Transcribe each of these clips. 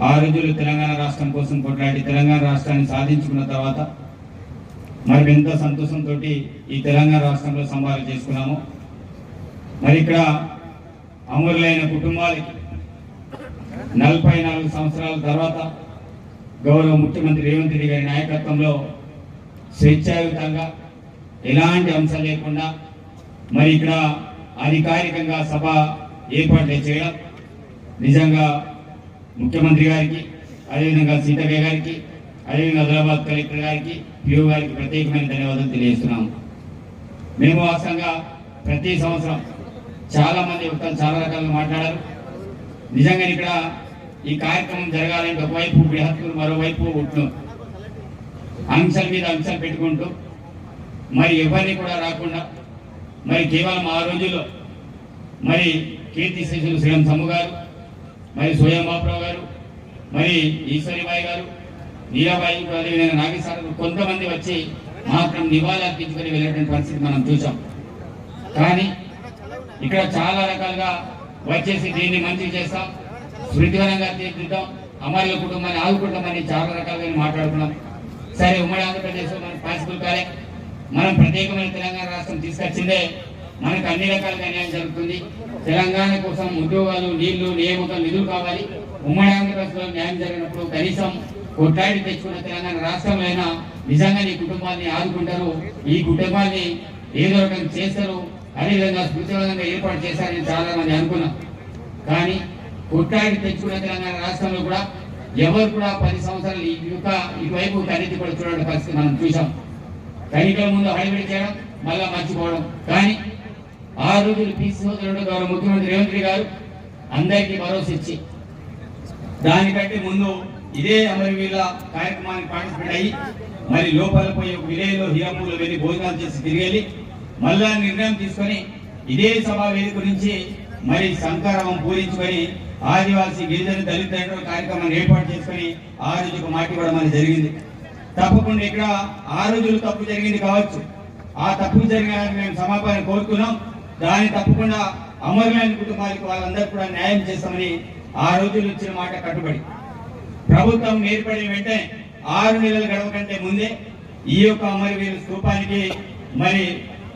ఆ రోజులు తెలంగాణ రాష్ట్రం కోసం కొట్లాడి తెలంగాణ రాష్ట్రాన్ని సాధించుకున్న తర్వాత మరి ఎంతో సంతోషంతో ఈ తెలంగాణ రాష్ట్రంలో సంభావన చేసుకున్నాము మరి ఇక్కడ అమరులైన కుటుంబాలకి నలభై నాలుగు సంవత్సరాల తర్వాత గౌరవ ముఖ్యమంత్రి రేవంత్ రెడ్డి గారి నాయకత్వంలో స్వేచ్ఛాయుతంగా ఎలాంటి అంశం లేకుండా మరి ఇక్కడ అధికారికంగా సభ ఏర్పాట్లు చేయడం నిజంగా ముఖ్యమంత్రి గారికి అదేవిధంగా సీతయ్య గారికి అదేవిధంగా హైదరాబాద్ కలెక్టర్ గారికి పిఓ గారికి ప్రత్యేకమైన ధన్యవాదాలు తెలియజేస్తున్నాము మేము వాస్తవంగా ప్రతి సంవత్సరం చాలా మంది వక్తలు చాలా రకాలుగా మాట్లాడారు. నిజంగా ఇక్కడ ఈ కార్యక్రమం జరగాలంటే ఒకవైపు బృహత్తులు మరోవైపు ఉట్లు అంశాల మీద అంశాలు పెట్టుకుంటూ మరి ఎవరిని కూడా రాకుండా మరి కేవలం ఆ రోజుల్లో మరి కీర్తి శిశులు శ్రీరామ్ సమ్ము గారు మరి సోయం బాబురావు గారు మరి ఈశ్వరిబాయి గారు నీరాబాయి అదేవిధంగా నాగేశ్వర కొంతమంది వచ్చి మాత్రం నివాళి అర్పించుకొని వెళ్ళేటువంటి పరిస్థితి మనం చూసాం. కానీ ఇక్కడ చాలా రకాలుగా వచ్చేసి దీన్ని మంచి చేస్తాం స్మృతివరంగా తీర్చిద్దాం అమరుల కుటుంబాన్ని ఆదుకుంటామని చాలా రకాలుగా మాట్లాడుకున్నాం. సరే ఉమ్మడి ఆంధ్రప్రదేశ్ మనకు పాసిబుల్ కాలే మనం ప్రత్యేకమైన తెలంగాణ రాష్ట్రం తీసుకొచ్చిందే మనకు అన్ని రకాలుగా న్యాయం జరుగుతుంది. తెలంగాణ కోసం ఉద్యోగాలు నీళ్ళు నియమితం నిధులు కావాలి. ఉమ్మడి ఆంధ్రప్రదేశ్లో న్యాయం జరిగినప్పుడు కనీసం కొట్టాడి తెచ్చుకున్న తెలంగాణ రాష్ట్రంలో అయినా నిజంగా ఈ కుటుంబాన్ని ఆదుకుంటారు. ఈ కుటుంబాన్ని ఏదో రకం చేస్తారు. అదేవిధంగా స్మృతివంతంగా ఏర్పాటు చేశారని చాలా మంది అనుకున్నాం కానీ కొట్టాడి తెచ్చుకున్న తెలంగాణ రాష్ట్రంలో కూడా ఎవరు కూడా పది సంవత్సరాలు ఈ యొక్క ఇటువైపు కనెత్తి కూడా చూడడం పరిస్థితి మనం చూసాం కనికల ముందు హైబ్రిడ్ చేయడం మళ్ళా మర్చిపోవడం కానీ ఆ రోజులు పీసీ సోదరుడు గౌరవ ముఖ్యమంత్రి రేవంత్ గారు అందరికీ భరోసా ఇచ్చి దానికంటే ముందు ఇదే అమరవీరుల కార్యక్రమానికి పార్టిసిపేట్ అయ్యి మరి లోపల పోయి ఒక విలేజ్లో హీరాపూర్లో వెళ్ళి భోజనాలు చేసి తిరిగి మళ్ళా నిర్ణయం తీసుకొని ఇదే సభా వేదిక నుంచి మరి సంకారం పూరించుకొని ఆదివాసీ గిరిజన దళిత కార్యక్రమాన్ని ఏర్పాటు చేసుకొని ఆ రోజుకు మాట ఇవ్వడం అనేది జరిగింది. తప్పకుండా ఇక్కడ ఆ రోజులు తప్పు జరిగింది కావచ్చు. ఆ తప్పు జరిగిన మేము సమాపణ కోరుకున్నాం. దాన్ని తప్పకుండా అమరులైన కుటుంబాలకు వాళ్ళందరూ కూడా న్యాయం చేస్తామని ఆ రోజులు ఇచ్చిన మాట కట్టుబడి. ప్రభుత్వం ఏర్పడిన వెంటనే ఆరు నెలలు గడవ కంటే ముందే ఈ యొక్క అమరవీరు స్థూపానికి మరి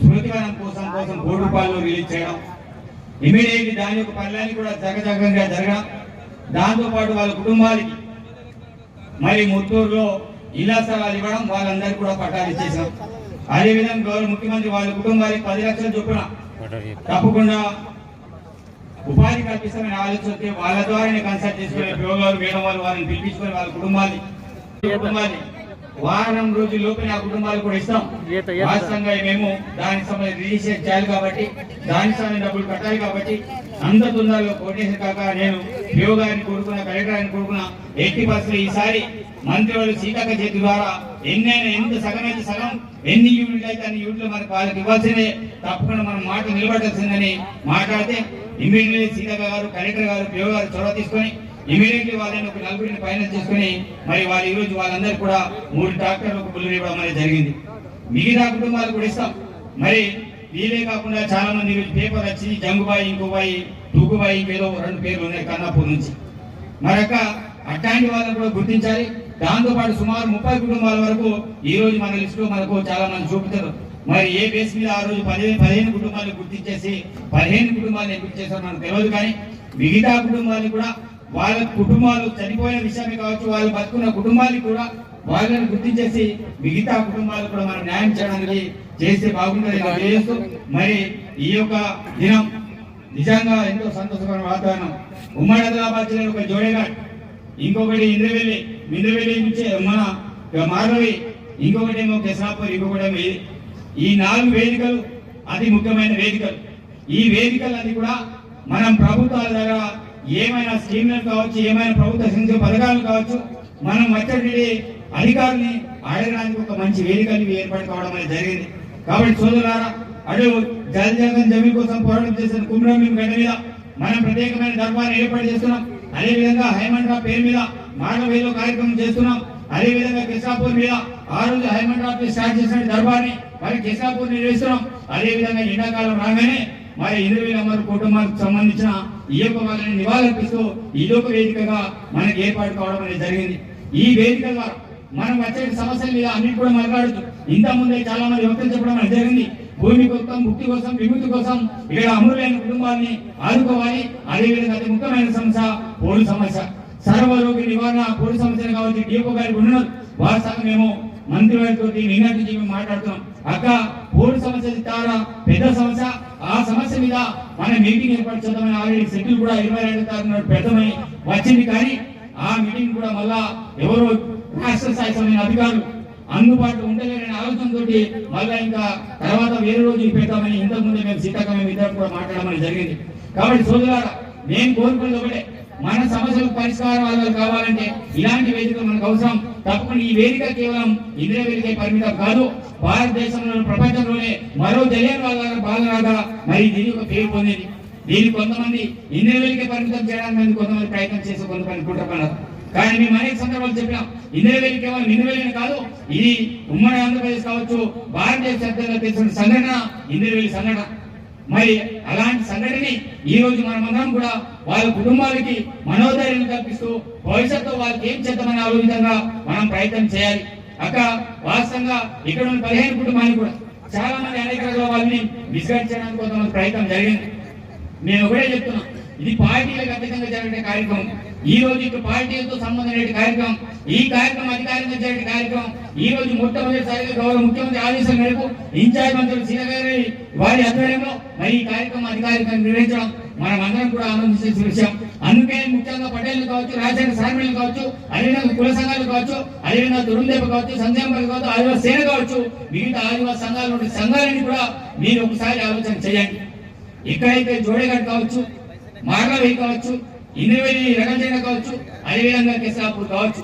స్మృతివనం కోసం కోసం కోటి రూపాయలు రిలీజ్ చేయడం ఇమీడియట్లీ దాని యొక్క పనులన్నీ కూడా జగజగంగా జరగడం దాంతోపాటు వాళ్ళ కుటుంబాలకి మరి ముత్తూరులో ఇళ్ళ స్థలాలు ఇవ్వడం వాళ్ళందరికీ కూడా పట్టాలు ఇచ్చేసాం అదేవిధంగా గౌరవ ముఖ్యమంత్రి వాళ్ళ కుటుంబానికి పది లక్షలు చొప్పున తప్పకుండా ఉపాధి కల్పిస్తామని ఆలోచన వాళ్ళ ద్వారానే కన్సల్ట్ చేసుకుని యోగాలు మేడం వాళ్ళు వారిని పిలిపించుకొని వాళ్ళ కుటుంబాన్ని కుటుంబాన్ని వారం రోజుల లోపే ఆ కుటుంబాలు కూడా ఇస్తాం. వాస్తవంగా మేము దానికి సంబంధించి రిజిస్టర్ చేయాలి కాబట్టి దానికి సంబంధించిన డబ్బులు కట్టాలి కాబట్టి అంత తొందరలో కోటేశ్వర కాక నేను గారిని కోరుకున్న కలెక్టర్ గారిని కోరుకున్న ఎయిటీ పర్సెంట్ ఈసారి మంత్రివాళ్ళు సీతక్క చేతి ద్వారా ఎన్నైనా ఎంత సగం అయితే సగం ఎన్ని యూనిట్లు అయితే అన్ని యూనిట్లు మనకు వాళ్ళకి ఇవ్వాల్సిందే. తప్పకుండా మనం మాట నిలబడాల్సిందని మాట్లాడితే ఇమీడియట్లీ సీతక్క గారు కలెక్టర్ గారు పిఓ గారు చొరవ తీసుకొని ఇమీడియట్లీ వాళ్ళని ఒక నలుగురిని ఫైనల్ చేసుకుని మరి వాళ్ళు ఈరోజు వాళ్ళందరికీ వాళ్ళందరూ కూడా మూడు ట్రాక్టర్లు ఒక బుల్లు ఇవ్వడం అనేది జరిగింది. మిగతా కుటుంబాలు కూడా ఇస్తాం. మరి వీలే కాకుండా చాలా మంది ఈరోజు పేపర్ వచ్చి జంగుబాయి ఇంకోబాయి తూకుబాయి ఇంకేదో రెండు పేర్లు ఉన్నాయి కన్నాపూర్ నుంచి. మరొక అట్లాంటి వాళ్ళని కూడా గుర్తించాలి. దాంతో పాటు సుమారు ముప్పై కుటుంబాల వరకు ఈ రోజు మన లిస్టులో మనకు చాలా మంది చూపుతారు. మరి ఏ బేస్ మీద ఆ రోజు పదిహేను పదిహేను కుటుంబాలు గుర్తించేసి పదిహేను కుటుంబాలు ఎందుకు చేశారు మనకు తెలియదు కానీ మిగతా కుటుంబాలు కూడా వాళ్ళ కుటుంబాలు చనిపోయిన విషయమే కావచ్చు వాళ్ళు బతుకున్న కుటుంబాలు కూడా వాళ్ళని గుర్తించేసి మిగతా కుటుంబాలు కూడా మనం న్యాయం చేయడానికి చేస్తే బాగుంటుంది మరి ఈ యొక్క దినం నిజంగా ఎంతో సంతోషకరమైన వాతావరణం. ఉమ్మడి ఆదిలాబాద్ జిల్లాలో ఒక జోడేఘాట్ ఇంకొకటి ఇంద్రవెల్లి. ఇంద్రవెల్లి మన మార్గవి ఇంకొకటి ఏమో కెసాపూర్ ఇంకొకటి ఇది. ఈ నాలుగు వేదికలు అతి ముఖ్యమైన వేదికలు ఈ వేదికలన్నీ కూడా మనం ప్రభుత్వాల దగ్గర ఏమైనా స్కీమ్లు కావచ్చు ఏమైనా ప్రభుత్వ సంక్షేమ పథకాలు కావచ్చు మనం వచ్చేటి అధికారుల్ని అడగడానికి ఒక మంచి వేదికలు ఏర్పాటు కావడం అనేది జరిగింది కాబట్టి సోదరులారా అటు జల జగన్ జమీ కోసం పోరాటం చేసిన కుమ్రం గడ్డ మీద మనం ప్రత్యేకమైన ధర్మాన్ని ఏర్పాటు చేస్తున్నాం అదే విధంగా హైమండ్రా పేరు మీద మానవేలో కార్యక్రమం చేస్తున్నాం. అదే విధంగా కిసాపూర్ మీద ఆ రోజు హైమండ్రా స్టార్ట్ చేసిన దర్బార్ని మరి కిసాపూర్ నిర్వహిస్తున్నాం అదే విధంగా ఎండాకాలం రాగానే మరి ఇరవై నెంబర్ కుటుంబానికి సంబంధించిన ఈ యొక్క వాళ్ళని నివాళులర్పిస్తూ ఈ యొక్క వేదికగా మనకి ఏర్పాటు కావడం అనేది జరిగింది. ఈ వేదిక ద్వారా మనం వచ్చే సమస్యల మీద అన్ని కూడా మాట్లాడుతూ ఇంత ముందే చాలా మంది యువతలు చెప్పడం అనేది జరిగింది. భూమి కోసం ముక్తి కోసం విముక్తి కోసం ఇక్కడ అమరులైన కుటుంబాన్ని ఆదుకోవాలి. అదేవిధంగా అతి ముఖ్యమైన సమస్య పోడు సమస్య. సర్వరోగి నివారణ పోడు సమస్యలు కావచ్చు డిఎఫ్ఓ గారికి ఉన్నారు వారి సంగం మేము మంత్రి వారితో నిన్నటి నుంచి మాట్లాడుతున్నాం. అక్క పోడు సమస్య చాలా పెద్ద సమస్య. ఆ సమస్య మీద మన మీటింగ్ ఏర్పాటు చేద్దామని ఆల్రెడీ సెటిల్ కూడా ఇరవై రెండు తారీఖు నాడు పెద్దమని వచ్చింది. కానీ ఆ మీటింగ్ కూడా మళ్ళా ఎవరో రాష్ట్ర స్థాయి సంబంధించిన అధికారులు అందుబాటులో ఉండలేని ఆలోచనతో మళ్ళా ఇంకా తర్వాత వేరే రోజు పెడతామని ఇంతకుముందే మేము సీతాకాలం ఇద్దరు కూడా మాట్లాడమని జరిగింది. కాబట్టి సోదరులారా నేను కోరుకున్నది ఒకటే. మన సమస్యలకు పరిష్కారాలు కావాలంటే ఇలాంటి వేదిక మనకు అవసరం. తప్పకుండా ఈ వేదిక కేవలం ఇంద్రియ వేదిక పరిమితం కాదు. భారతదేశంలో ప్రపంచంలోనే మరో తెలియని వాళ్ళ బాలరాగా మరి దీని ఒక పేరు పొందింది. దీన్ని కొంతమంది ఇంద్రియ వేదిక పరిమితం చేయడానికి కొంతమంది ప్రయత్నం చేసి కొంతమంది కుట్రపన్నారు కానీ మేము అనేక సందర్భాలు చెప్పినాం. ఇంద్రవేలి కేవలం ఇంద్రవేలి కాదు. ఇది ఉమ్మడి ఆంధ్రప్రదేశ్ కావచ్చు భారతదేశ చరిత్రలో తెలిసిన సంఘటన ఇంద్రవేలి సంఘటన. మరి అలాంటి సంఘటని ఈ రోజు మనమందరం కూడా వాళ్ళ కుటుంబాలకి మనోధైర్యం కల్పిస్తూ భవిష్యత్తు వాళ్ళకి ఏం చేద్దామని ఆ విధంగా మనం ప్రయత్నం చేయాలి. అక్క వాస్తవంగా ఇక్కడ ఉన్న పదిహేను కుటుంబాలు కూడా చాలా మంది అనేక రకాల వాళ్ళని మిస్గైడ్ చేయడానికి కొంతమంది ప్రయత్నం జరిగింది. నేను ఒకటే చెప్తున్నా ఇది పార్టీలకు అతీతంగా జరిగే కార్యక్రమం. ఈ రోజు ఇక పార్టీలతో సంబంధం లేని కార్యక్రమం ఈ కార్యక్రమం అధికారంగా జరిగే కార్యక్రమం ఈ రోజు మొట్టమొదటిసారిగా గౌరవ ముఖ్యమంత్రి ఆదేశం మేరకు ఇన్ఛార్జ్ మంత్రులు సీత వారి ఆధ్వర్యంలో మరి ఈ కార్యక్రమం అధికారికంగా నిర్వహించడం మనం అందరం కూడా ఆనందించే విషయం. అందుకే ముఖ్యంగా పటేళ్ళు కావచ్చు రాజ్యాంగ సార్మీలు కావచ్చు అదేవిధంగా కుల సంఘాలు కావచ్చు అదేవిధంగా దురుందేప కావచ్చు సంక్షేమ కావచ్చు ఆదివాసీ సేన కావచ్చు మిగతా ఆదివాసీ సంఘాల నుండి సంఘాలని కూడా మీరు ఒకసారి ఆలోచన చేయండి. ఎక్కడైతే జోడేఘాట్ కావచ్చు మార్లవేయి కావచ్చు ఇంద్రవేలి రగంజన కావచ్చు అదేవిధంగా కిసాపూర్ కావచ్చు.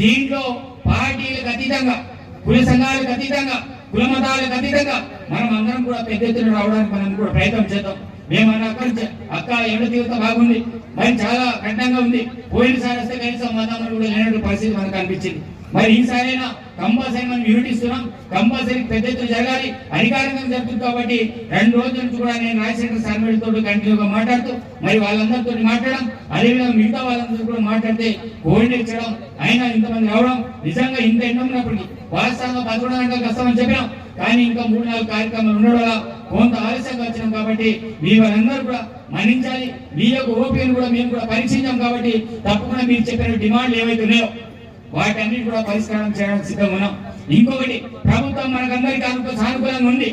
దీంట్లో పార్టీలకు అతీతంగా కుల సంఘాలకు అతీతంగా కుల మతాలకు అతీతంగా మనం అందరం కూడా పెద్ద ఎత్తున రావడానికి మనం కూడా ప్రయత్నం చేద్దాం. మేము అన్న అక్కడి అక్క ఎండ తీవ్రత బాగుంది? మరి చాలా కఠినంగా ఉంది. పోయినసారి వస్తే కనీసం మతాలను కూడా లేనటువంటి పరిస్థితి మనకు అనిపించింది మరి ఈసారైనా కంపల్సరీ మనం యూనిట్ కంపల్సరీ పెద్ద ఎత్తున జరగాలి. అధికారికంగా జరుగుతుంది కాబట్టి రెండు రోజుల నుంచి కూడా నేను రాజశేఖర సార్మేడ్ తోటి కంటిన్యూగా మాట్లాడుతూ మరి వాళ్ళందరితో మాట్లాడడం అదేవిధంగా మిగతా వాళ్ళందరూ కూడా మాట్లాడితే కోఆర్డినేట్ చేయడం అయినా ఇంతమంది రావడం నిజంగా ఇంత ఎండ ఉన్నప్పటికీ వాస్తవంగా పదకొండు గంటలకు వస్తామని చెప్పినాం. కానీ ఇంకా మూడు నాలుగు కార్యక్రమాలు ఉండడం వల్ల కొంత ఆలస్యంగా వచ్చినాం కాబట్టి మీ వాళ్ళందరూ కూడా మన్నించాలి. మీ యొక్క ఓపికను కూడా మేము కూడా పరీక్షించాం కాబట్టి తప్పకుండా మీరు చెప్పిన డిమాండ్లు ఏవైతే ఉన్నాయో వాటన్నిటి కూడా పరిష్కారం చేయడానికి సిద్ధం ఉన్నాం. ఇంకొకటి ప్రభుత్వం మనకందరికీ అనుకూల సానుకూలంగా ఉంది.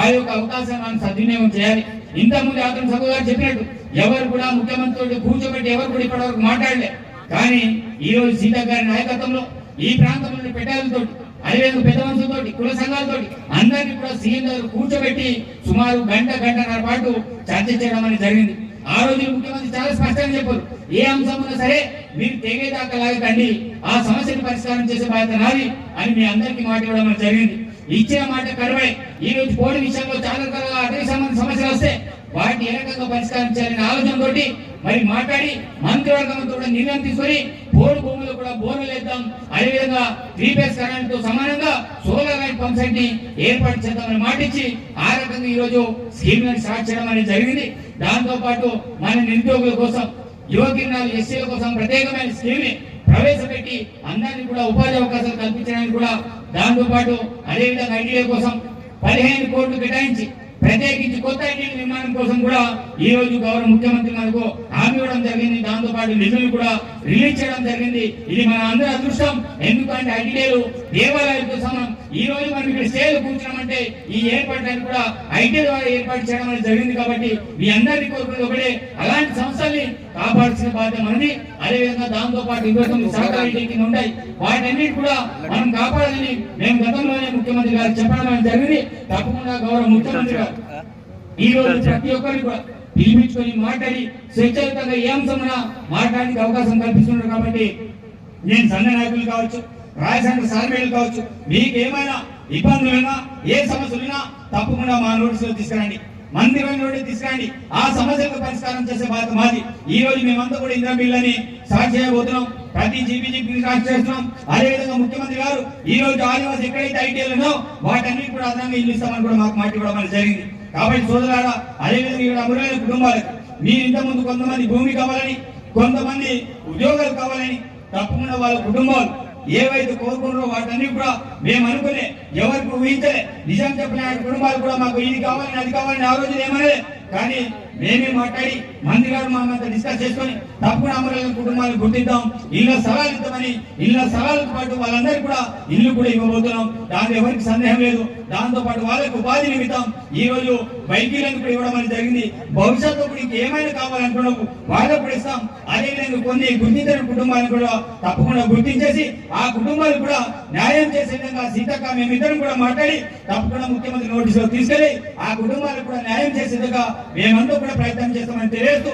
ఆ యొక్క అవకాశం మనం సద్వినియోగం చేయాలి. ఇంతకుముందు అతను సభ గారు చెప్పినట్టు ఎవరు కూడా ముఖ్యమంత్రి కూర్చోబెట్టి ఎవరు కూడా ఇప్పటివరకు మాట్లాడలే. కానీ ఈ రోజు సీతా గారి నాయకత్వంలో ఈ ప్రాంతంలోని పెట్టాలతో అదేవిధంగా పెద్ద మనుషులతో కుల సంఘాలతో అందరినీ కూడా సీఎం గారు కూర్చోబెట్టి సుమారు గంట గంటన్నర పాటు చర్చ చేయడం అనేది జరిగింది. ఆ రోజు ముఖ్యమంత్రి చాలా స్పష్టంగా చెప్పారు. ఏ అంశం ఉన్నా సరే మీరు తెగేదాకా లాగకండి. ఆ సమస్యను పరిష్కారం చేసే బాధ్యత నాది అని మీ అందరికీ మాట ఇవ్వడం జరిగింది. ఇచ్చిన మాట కరువై. ఈ రోజు కోడి విషయంలో చాలా రకాల అటవీ సంబంధ సమస్యలు వస్తే వాటిని ఏ రకంగా పరిష్కారం చేయాలనే ఆలోచనతోటి మరి మాట్లాడి మంత్రివర్గంతో కూడా నిర్ణయం తీసుకొని పోడు భూములు కూడా బోర్లు వేద్దాం. అదేవిధంగా త్రీ ఫేస్ కరెంట్తో సమానంగా సోలార్ లైట్ పంప్ సెట్ని ఏర్పాటు చేద్దామని మాట ఇచ్చి ఆ రకంగా ఈ రోజు స్కీమ్ స్టార్ట్ చేయడం అనేది జరిగింది. దాంతో పాటు మన నిరుద్యోగుల కోసం యువకిరణాలు ఎస్సీల కోసం ప్రత్యేకమైన స్కీమ్ ప్రవేశపెట్టి అందరినీ కూడా ఉపాధి అవకాశాలు కల్పించడానికి కూడా దాంతో పాటు అదేవిధంగా ఐటీఐ కోసం పదిహేను కోట్లు కేటాయించి ప్రత్యేకించి కొత్త ఐటీ నిర్మాణం కోసం కూడా ఈ రోజు గౌరవ ముఖ్యమంత్రి మనకు హామీ ఇవ్వడం జరిగింది. దాంతో పాటు నిధులు కూడా రిలీజ్ చేయడం జరిగింది. ఇది మన అందరి అదృష్టం. ఎందుకంటే ఐటీఐలు దేవాలయాలతో సమానం. ఈ రోజు మనం ఇక్కడ స్టేజ్ కూర్చున్నామంటే ఈ ఏర్పాటు కూడా ఐటీ ద్వారా ఏర్పాటు చేయడం అనేది జరిగింది కాబట్టి మీ అందరినీ కోరుకునేది ఒకటే. అలాంటి సంస్థల్ని కాపాడాల్సిన బాధ్యత మనది. అదేవిధంగా దాంతో పాటు ఇరవై తొమ్మిది కింద ఉంటాయి. వాటన్నిటి కూడా మనం కాపాడాలని మేము గతంలోనే ముఖ్యమంత్రి గారు చెప్పడం అనేది జరిగింది. తప్పకుండా గౌరవ ముఖ్యమంత్రి గారు. ఈ రోజు ప్రతి ఒక్కరిని కూడా పిలిపించుకొని మాట్లాడి స్వచ్ఛతంగా ఏ అంశమైనా మాట్లాడడానికి అవకాశం కల్పిస్తున్నారు కాబట్టి నేను సన్న నాయకులు కావచ్చు రాజ్యాంగ సార్మీలు కావచ్చు. మీకు ఏమైనా ఇబ్బందులున్నా ఏ సమస్యలున్నా తప్పకుండా మా నోటీసులో తీసుకురండి. మందిరం నుండి తీసుకురండి. ఆ సమస్యలకు పరిష్కారం చేసే బాధ్యత మాది. ఈ రోజు మేమంతా కూడా ఇంద్ర బిల్లని స్టార్ట్ చేయబోతున్నాం. ప్రతి జీబీజీపీ స్టార్ట్ చేస్తున్నాం. అదేవిధంగా ముఖ్యమంత్రి గారు ఈ రోజు ఆదివాసి ఎక్కడైతే ఐటీఎల్ ఉన్నో వాటన్నిటి కూడా అదనంగా ఇల్లు ఇస్తామని కూడా మాకు మాట ఇవ్వడం జరిగింది. కాబట్టి సోదరులారా అదేవిధంగా ఇక్కడ అమరులైన కుటుంబాలకు మీరు ఇంతకుముందు కొంతమంది భూమి కావాలని కొంతమంది ఉద్యోగాలు కావాలని తప్పకుండా వాళ్ళ కుటుంబాలు ఏవైతే కోరుకున్నారో వాటన్ని కూడా మేము అనుకునే ఎవరికి ఊహించలే. నిజం చెప్పిన కుటుంబాలు కూడా మాకు ఇది కావాలని అది కావాలని ఆ రోజు ఏమనే కానీ మేమే మాట్లాడి మంత్రి గారు మా మధ్య డిస్కస్ చేసుకొని తప్పకుండా అమరాల కుటుంబాన్ని గుర్తిద్దాం. ఇళ్ళ సవాలు ఇద్దామని ఇళ్ళ సవాళ్ళతో పాటు వాళ్ళందరికీ కూడా ఇల్లు కూడా ఇవ్వబోతున్నాం. దాంట్లో ఎవరికి సందేహం లేదు. దాంతో పాటు వాళ్ళకి ఉపాధి నిమిత్తం ఈ రోజు బైకీలను కూడా ఇవ్వడం అనేది జరిగింది. భవిష్యత్తు కూడా ఇంకేమైనా కావాలనుకున్నాము వాళ్ళకు కూడా ఇస్తాం. అదేవిధంగా కొన్ని గుర్తించిన కుటుంబాన్ని కూడా తప్పకుండా గుర్తించేసి ఆ కుటుంబాలకు కూడా న్యాయం చేసే విధంగా సీతక్క మేమిద్దరం కూడా మాట్లాడి తప్పకుండా ముఖ్యమంత్రి నోటీసులో తీసుకెళ్ళి ఆ కుటుంబాలకు కూడా న్యాయం చేసే విధంగా మేమంతా కూడా ప్రయత్నం చేస్తామని తెలియజేస్తూ